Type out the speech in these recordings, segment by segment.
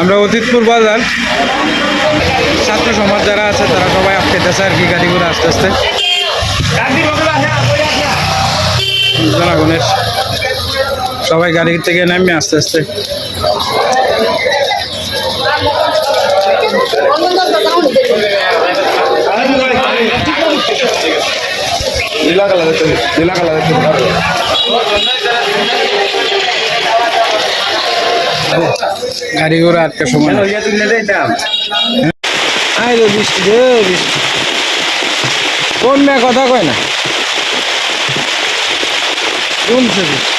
আমরা অতীতপুর বাজার। ছাত্র সমাজ যারা আছে, তারা সবাই আসতেছে আর কি গাড়ি করে আস্তে। আস্তে জনগণের সবাই গাড়ি থেকে নামে আস্তে আস্তে। নীলা কালার নীলা কালার গাড়ি ঘোড়া আটকে সময় কোন মেয়ে কথা কয় না? বৃষ্টি?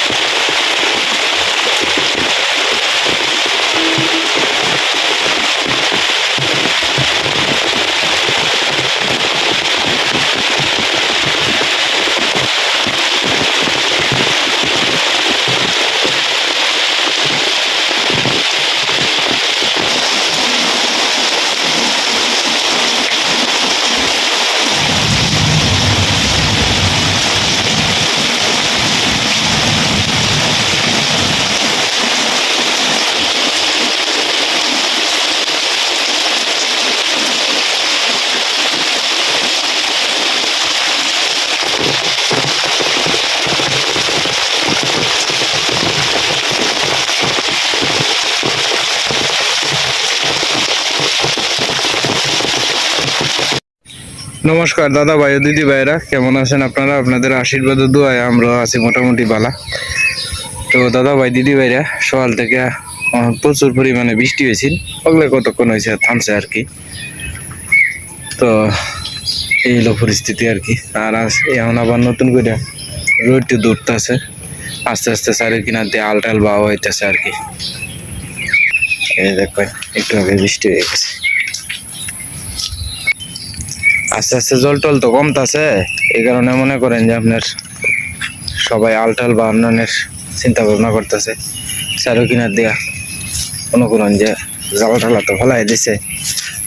নমস্কার, দাদা ভাই দিদি ভাইরা কেমন আছেন আপনারা? আপনাদের আশীর্বাদ দোয়ায় আমরা আছি মোটামুটি বালা। তো দাদা ভাই, দিদি ভাইরা, সকাল থেকে প্রচুর পরিমাণে বৃষ্টি হয়েছিল। ওগুলো কতক্ষণ হয়েছে, থামছে আর কি। তো এই হলো পরিস্থিতি আর কি। আর এখন আবার নতুন করে রোডটি দৌড়তেছে। আস্তে আস্তে সারের কিনার দিয়ে আলটাল বাওয়া হইতেছে আর কি। এই দেখো, একটু আগে বৃষ্টি হয়ে গেছে। আস্তে আস্তে জল টল তো কমতাছে। এই কারণে মনে করেন যে আপনার সবাই আলটাল বা অন্যান্যের চিন্তা ভাবনা করতেছে। চারো কিনার দিয়া মনে করেন যে জাল টালা তো ফেলাই দিছে।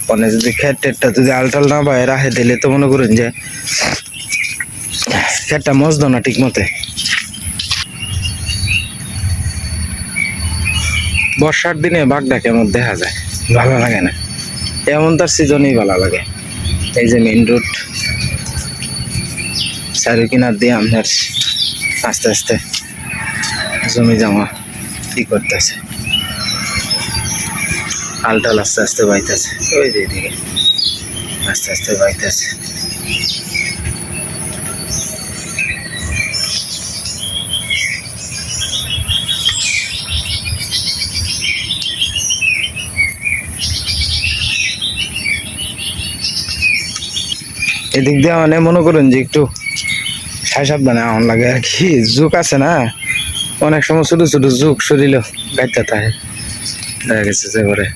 মানে যদি খেট টেটটা যদি আলটাল না পায়, রাখে দিলে তো মনে করেন যে খেটটা মজদ না ঠিক মতে বর্ষার দিনে বাঘটা কেমন দেখা যায়, ভালো লাগে না। এমন তার সিজনেই ভালো লাগে। এই যে মেন রোড চারি কিনার দিয়ে আপনার আস্তে আস্তে জমি জমা কি করতেছে? আলটাল আস্তে আস্তে বাইতেছে। ওই দিকে আস্তে আস্তে বাইতেছে। এদিক দিয়ে মানে মনে করেন যে একটু সাই মানে আহন লাগে আর কি। জুক আছে না, অনেক সময় ছোটো ছোটো জুক শরীরে গাইতে থাকে। দেখা গেছে যে করে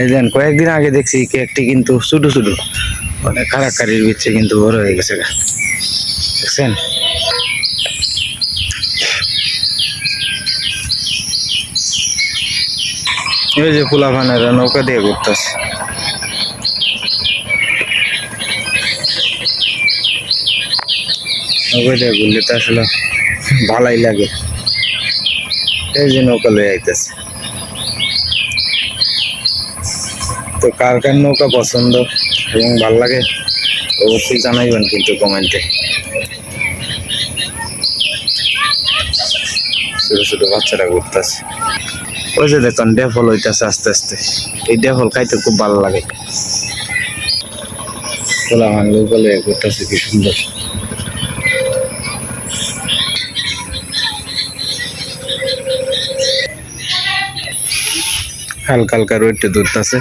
এই দেন কয়েকদিন আগে দেখছি কেকটি কিন্তু ছোট ছোট মানে কারাকারির ভিতরে কিন্তু বড় হয়ে গেছে দেখছেন? এই যে ফুলা ফানারা নৌকা দিয়ে ঘুরতেছে। ঘুরলে তো আসলে ভালাই লাগে। এই যে নৌকা লয়ে আইতেছে। তো কার কার নৌকা পছন্দ এবং ভালো লাগে, অবশ্যই জানাইবেন কিন্তু কমেন্টে। ছোট ছোট বাচ্চারা ঘুরতেছে। ওই যে দেখুন, ডেফল হইতেছে আস্তে আস্তে। এই ডেফল খাইতে খুব ভালো লাগে। খোলা নৌকা লয়ে ঘুরতেছে, কি সুন্দর। হালকা হালকা রোদটা দুধতেছে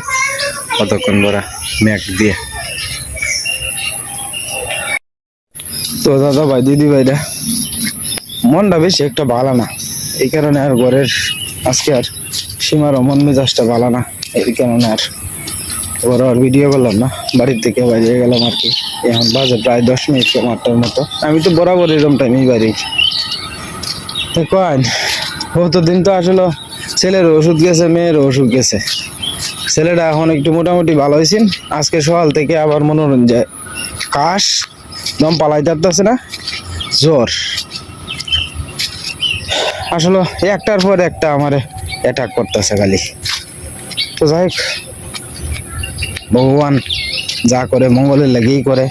কতক্ষণ বড়া ম্যাক দিয়ে। তো দাদা ভাই, দিদি ভাইরা, মনটা বেশি একটা ভালো না। এই কারণে আর ঘরের আজকে আর সীমার মন মেজাজটা ভালো না। এই কারণে আর বড় আর ভিডিও করলাম না। বাড়ির থেকে বাইরে গেলাম আর কি। এখন বাজে প্রায় দশ মিনিট আটটার মতো। আমি তো বরাবর এরকম টাইমেই বাইরে তো কয়েন কত দিন তো আসলে ছেলের ওষুধ গেছে, মেয়ের ওষুধ গেছে। ছেলেটা এখন একটু মোটামুটি ভালো হয়েছেন আজকে সকাল থেকে আবার মনোরঞ্জন কাশ, দম পালাইতে পারতেছে না, জ্বর। আসলে একটার পর একটা আমার অ্যাটাক করতেছে খালি। তো যাই হোক, ভগবান যা করে মঙ্গলের লেগেই করে।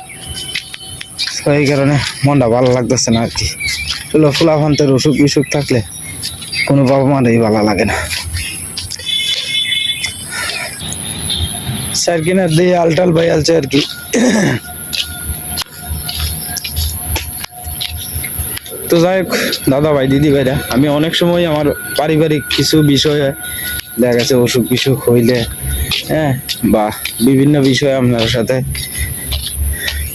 এই কারণে মনটা ভালো লাগতেছে না আর কি। এগুলো ফুলাফান্তের অসুখ বিসুখ থাকলে কোনো বাবা মারেই ভালো লাগে না। স্যার কিনা দিয়ে আলটাল ভাই আলছে আর কি। তো যাই হোক, দাদা ভাই, দিদি ভাইরা, আমি অনেক সময় আমার পারিবারিক কিছু বিষয়ে দেখা গেছে, অসুখ বিসুখ হইলে হ্যাঁ বা বিভিন্ন বিষয়ে আপনার সাথে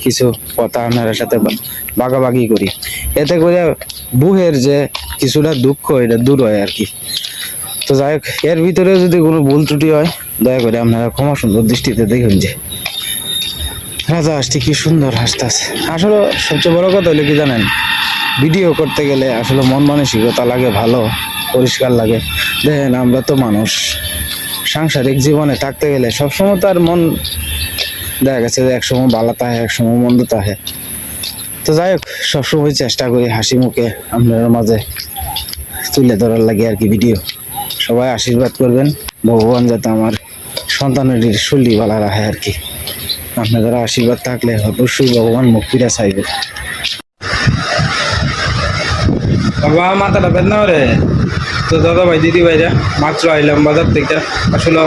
কিছু কথা আপনার সাথে বা- ভাগাভাগি করি। এতে করে বুহের যে কিছুটা দুঃখ, এটা দূর হয় আর কি। তো যাই হোক, এর ভিতরে যদি কোনো ভুল ত্রুটি হয়, দয়া করে আপনারা ক্ষমা সুন্দর দৃষ্টিতে দেখুন যে রাজা হাসটি কি সুন্দর হাসতেছে। আসলে সবচেয়ে বড় কথা হলো কি জানেন, ভিডিও করতে গেলে আসলে মন মানসিকতা লাগে, ভালো, পরিষ্কার লাগে। দেখেন, আমরা তো মানুষ। সাংসারিক জীবনে থাকতে গেলে সবসময় তো আর মন দেখা গেছে যে একসময় ভালো থাকে, একসময় মন্দ থাকে। তো যাই হোক, সবসময় চেষ্টা করি হাসি মুখে আপনার মাঝে তুলে ধরার লাগে আর কি ভিডিও সবাই আশীর্বাদ করবেন, ভগবান যাতে আমার সন্তানের শরীর ভালো রাখে আর কি। আপনাদের আশীর্বাদ থাকলে অবশ্যই ভগবান মুক্তিটা চাইবে। বাবা, মাথাটা বেদনা রে। তো দাদা ভাই দিদি ভাইরা মাত্র আইলাম বাজার থেকে। আসলে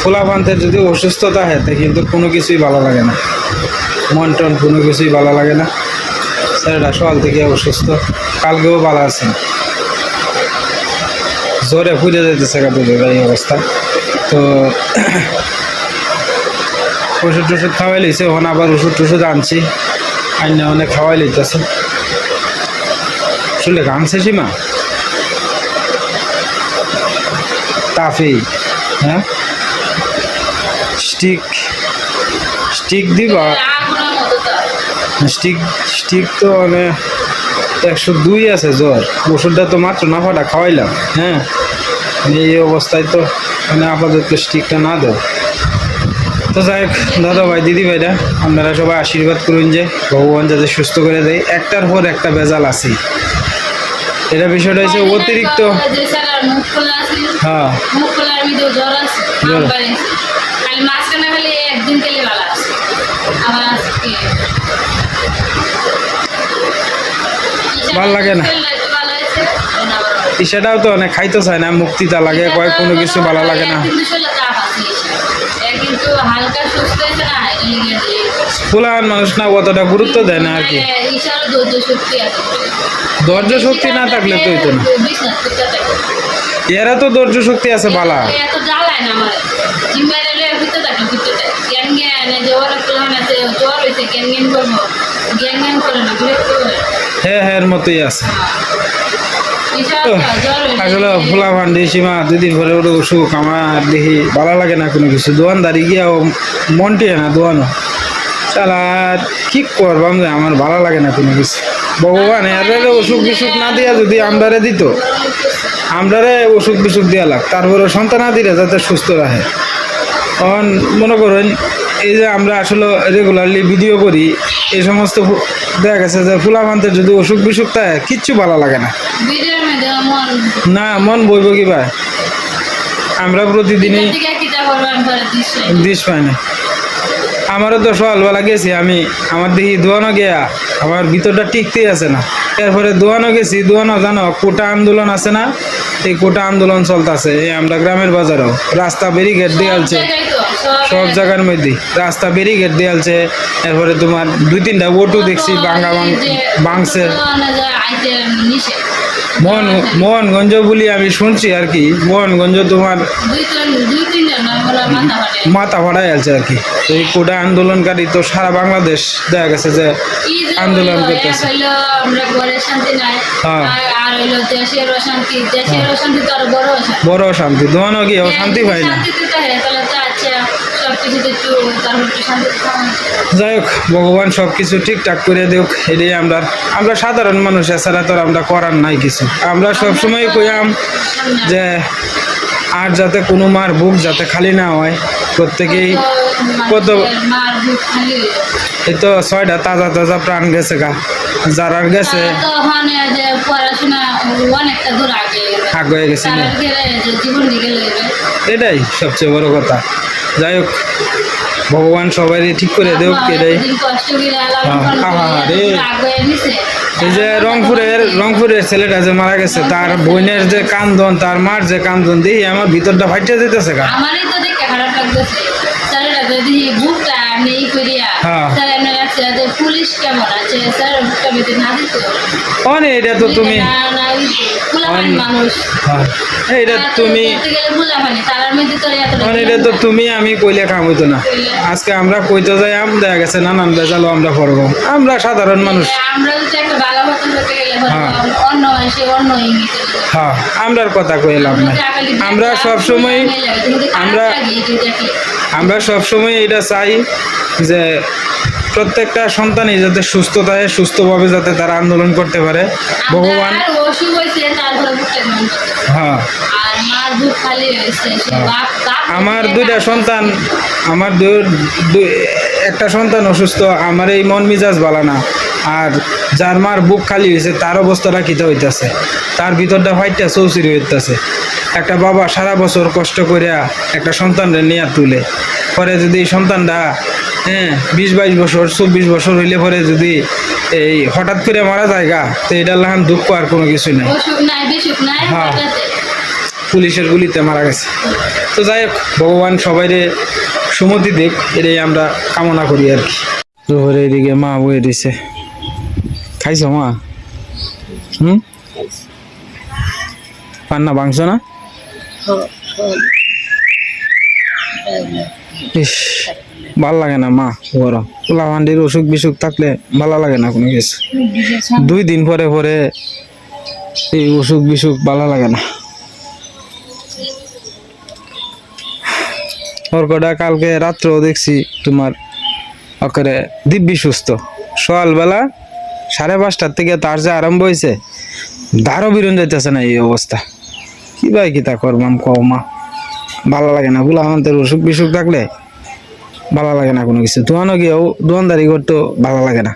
খোলা পান্তের যদি অসুস্থতা হয় কিন্তু কোনো কিছুই ভালো লাগে না। মন টন কোনো কিছুই ভালো লাগে না। স্যারটা সকাল থেকে অসুস্থ। কালকেও ভালো আছেন জোরে ফুটে যেতেছে কাটুদের এই অবস্থা। তো ওষুধ টষুধ খাওয়াই লইছে ওখানে আবার ওষুধ টষুধ আনছি। আইনা অনেক খাওয়াই লইতেছে। শুনলে গানছে সীমা। তাফি হ্যাঁ? স্টিক। স্টিক দিবা? স্টিক স্টিক তো মানে একশো দুই আছে জ্বর। ওষুধটা তো মাত্র নাফাটা খাওয়াইলাম হ্যাঁ? মানে এই অবস্থায় তো মানে আপাতত স্টিকটা না দেয় তো যাই হোক দাদা ভাই দিদি ভাইরা আপনারা সবাই আশীর্বাদ করুন যে ভগবান যাতে সুস্থ করে দেয়। একটার পর একটা বেজাল আছে এটা বিষয়টা হচ্ছে অতিরিক্ত যে স্যার মুখ খোলা আছে হ্যাঁ ভালো লাগে না। সেটাও তো অনেক খাইতে চায় না মুক্তিটা লাগে কয় কোনো কিছু ভালো লাগে না। ফুলান মানুষ না অতটা গুরুত্ব দেয় না আর কি। ধৈর্য শক্তি আছে। ধৈর্য শক্তি না থাকলে তো হইতো না। থাকে এরা তো ধৈর্য শক্তি আছে বালা। জ্ঞান জ্ঞান আছে জ্ঞান জ্ঞান করব। হ্যাঁ হ্যাঁ এর মতোই আছে। আসলে ফুলা ভান্ডি সীমা দুদিন পরে ওটা অসুখ আমার দেখি ভালো লাগে না কোনো কিছু। মনটি না দোয়ানো। চালা কি করবাম যে আমার ভালো লাগে না কোনো কিছু। ভগবান অসুখ বিসুখ না দিয়া যদি আমরারে দিত আমরারে অসুখ বিসুখ দিয়া লাগ। তারপরে সন্তানাদিরে যাতে সুস্থ রাখে তখন মনে করেন এই যে আমরা আসলে রেগুলারলি ভিডিও করি এই সমস্ত দেখা গেছে যে ফুলাভান্তের যদি অসুখ বিসুখ থাকে কিচ্ছু ভালো লাগে না। না মন বইব কি ভাই আমরা প্রতিদিনই দিশ পাই না। আমারও তো সকালবেলা গেছি আমি আমার দেখি দোয়ানো গিয়া আমার ভিতরটা টিকতেই আছে না। এরপরে দোয়ানো গেছি দোয়ানো জানো কোটা আন্দোলন আছে না? এই কোটা আন্দোলন চলতেছে এই আমরা গ্রামের বাজারেও। রাস্তা ব্যারিকেড জায়গায় তো, সব জায়গার মধ্যে। রাস্তা ব্যারিকেড দিয়ালছে এরপরে তোমার দুই তিনটা ওটু দেখছি বাঙ্গা বাং মোহন মোহনগঞ্জ বলি আমি শুনছি আর কি। মোহনগঞ্জ তোমার মাথা ফাটাই আছে আর কি। এই কোটা আন্দোলনকারী তো সারা বাংলাদেশ দেখা গেছে যে আন্দোলন করতেছে। শান্তি নাই হ্যাঁ। আর- আর হইল দেশের অশান্তি বড় শান্তি পাই না? যাই হোক, ভগবান সব কিছু ঠিকঠাক করে দেখ এটাই আমরা আমরা সাধারণ মানুষ, এছাড়া তো আমরা করার নাই কিছু। আমরা সবসময় কইয়াম যে আর যাতে কোনো মার বুক যাতে খালি না হয় প্রত্যেকেই কত। এই তো ছয়টা তাজা তাজা প্রাণ গেছে গা। যারা গেছে আগে। হয়ে গেছে এটাই সবচেয়ে বড় কথা। যাই হোক ভগবান সবাই ঠিক করে দেও এটাই। করে আহা রে। এই যে রংপুরের রংপুরের ছেলেটা যে মারা গেছে তার বোনের যে কান্দন তার মার যে কান্দন দিয়ে আমার ভিতরটা ফাইটে যেতেছে গা। আমারই তো দেখে খারাপ লাগতেছে। স্যারেরা যদি বুকটা নেই করিয়া কেমন আছে? স্যার বুকটা বেঁধে না অনে এটা তো তুমি না না হ্যাঁ, এইটা তো তুমি তো মানে এটা তুমি আমি কইলে কাম হইতো না। আজকে আমরা কইতে যাই আম দেখা গেছে নানান বেজালো আমরা আমরা সাধারণ মানুষ। আমরা হ্যাঁ। হ্যাঁ আমরার কথা কই লাভ নাই আমরা সব সময় আমরা আমরা সব সময় এটা চাই যে প্রত্যেকটা সন্তানই যাতে সুস্থ থাকে সুস্থভাবে যাতে তারা আন্দোলন করতে পারে। ভগবান। হ্যাঁ। বাপ আমার দুইটা সন্তান আমার একটা সন্তান অসুস্থ আমার এই মন মিজাজ ভালো না। আর যার মার বুক খালি হয়েছে তার অবস্থাটা খিতে হইতাছে। তার ভিতরটা ফাইটটা চৌচিরি হইতাছে। একটা বাবা সারা বছর কষ্ট করিয়া একটা সন্তানরে নিয়ে তুলে। পরে যদি সন্তানটা হ্যাঁ বিশ বাইশ বছর চব্বিশ বছর হইলে পরে যদি এই হঠাৎ করে মারা যায় গা তো এটা লাহান দুঃখ আর কোনো কিছু নাই। অসুখ নাই বিসুখ নাই হ্যাঁ। পুলিশের গুলিতে মারা গেছে। তো যাই হোক ভগবান সবাইরে সুমতি দেখ এটাই আমরা কামনা করি আর কি। জোহরে এদিকে মা বয়ে দিছে। খাইছ মা? হুম? পান্না ভাঙছ না? ইস, ভালো লাগে না, মা, গরম। পোলা ভান্ডির অসুখ বিসুখ থাকলে ভালো লাগে না কোনো কিছু। দুই দিন পরে পরে এই অসুখ বিসুখ ভালো লাগে না। অর্কটা কালকে রাত্রেও দেখছি তোমার অকরে দিব্যি সুস্থ। সকালবেলা সাড়ে পাঁচটার থেকে তার যে আরম্ভ হয়েছে দারও বিরন যাইতেছে না এই অবস্থা। কি ভাই কি তা করবাম কও মা। ভালো লাগে না। বুলা আমাদের অসুখ বিসুখ থাকলে ভালো লাগে না কোনো কিছু। দোয়ানো গিয়েও দোয়ানদারি করতেও ভালো লাগে না।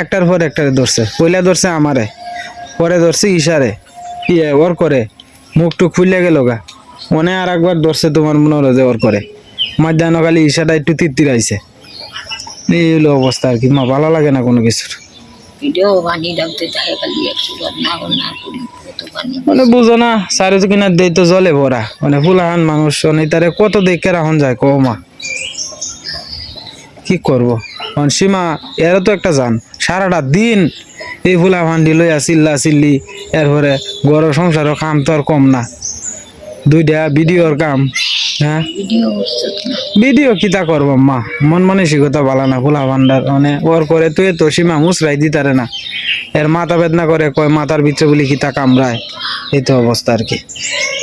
একটার পর একটারে ধরছে। পয়লা ধরছে আমারে, পরে ধরছে ইশারে। ইয়ে ওর করে? মুখ টুক ফুলে গেল গা। মনে আর একবার ধরছে তোমার মনে হলো যে ওর করে। মধ্যাহ্নকালে ইশাটা একটু তিত্তির আইছে এই হলো অবস্থা আর কি। মা, ভালো লাগে না কোনো কিছুর। ভিডিও বানিয়ে ডাকতে থাকে খালি একশো না করি মানে বুঝো না সারে তো কিনা দেই তো জলে ভরা। মানে ফুলাহান মানুষ অনেক তারে কত দেখে রাখুন যায় কো মা। কি করব? মানে সীমা, এরও তো একটা জান, সারাটা দিন এই ফুলা ভান্ডি লইয়া চিল্লা চিল্লি এরপরে গরম সংসারও খাম তো আর কম না। দুইটা ভিডিওর কাম হ্যাঁ? ভিডিও কিতা করব মা? মন মনে মানসিকতা ভালো না ফুলা ভান্ডার। মানে ওর করে তুই তো সীমা মুসরাই দিতারে না। এর মাথা বেদনা করে কয় মাথার ভিতরে বলি কিতা কামড়ায়? এই তো অবস্থা আর কি।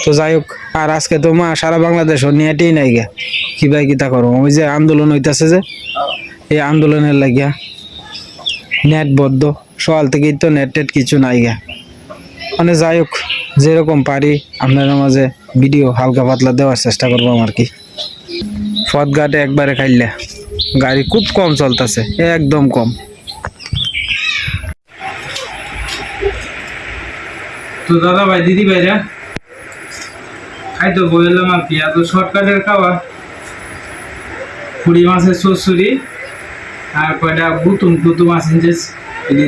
তো যাই হোক আর আজকে তো মা সারা বাংলাদেশ নিয়েটেই নাই গে। কি ভাই কিতা করব? ওই যে আন্দোলন হইতাছে যে এই আন্দোলনের লাগিয়া নেট বদ্ধ। সকাল থেকেই তো নেট টেট কিছু নাই গে। মানে যাই হোক যেরকম পারি আপনাদের মাঝে ভিডিও হালকা পাতলা দেওয়ার চেষ্টা করব আর কি। পথঘাটে একবারে খাইলে গাড়ি খুব কম চলতেছে একদম কম। তো দাদা ভাই দিদি ভাইরা খাই তো বললাম আর কি এত শর্টকাটের খাবার কুড়ি মাসের শ্বশুরি আর কয়টা বুতুম টুতুম আছে যে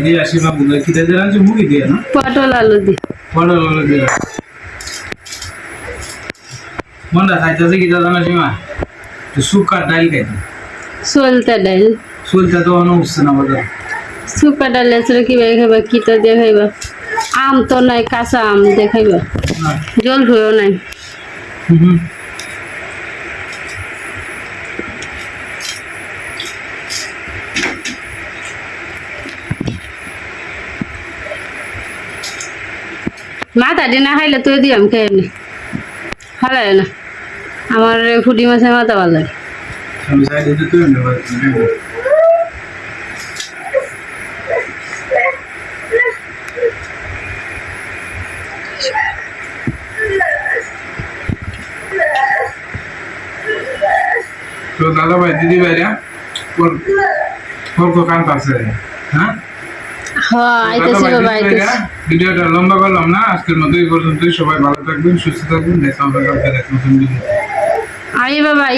দিয়ে আসি বা বুঝে খিদে দিলাম যে মুড়ি দিয়ে না? পটল আলু দি বড় বড় দিয়ে। মনটা খাইতেছে কি দাদা না সীমা তো শুকার ডাল খাইতে সলতে ডাল চুলটা তো অন্য উঠছে না বাজার শুকা ডাল আছে কীভাবে খাইবা কিটা দিয়ে খাইবা আম তো নাই কাঁচা আম দিয়ে খাইবা জল ভুয়েও নাই হুম মাথা দিয়ে না খাইলে তুই দিয়াম খেয়ে নি ভালো লাগে না আমার ফুটি মাছের মাথা ভালো। তো দাদা ভাই দিদি ভাইরা ওর ওর দোকান পাশে হ্যাঁ? হ্যাঁ ভিডিওটা লম্বা করলাম না আজকের মতো এই পর্যন্তই। সবাই ভালো থাকবেন সুস্থ থাকবেন। দেখা হবে কালকে নতুন ভিডিও আই বাবাই।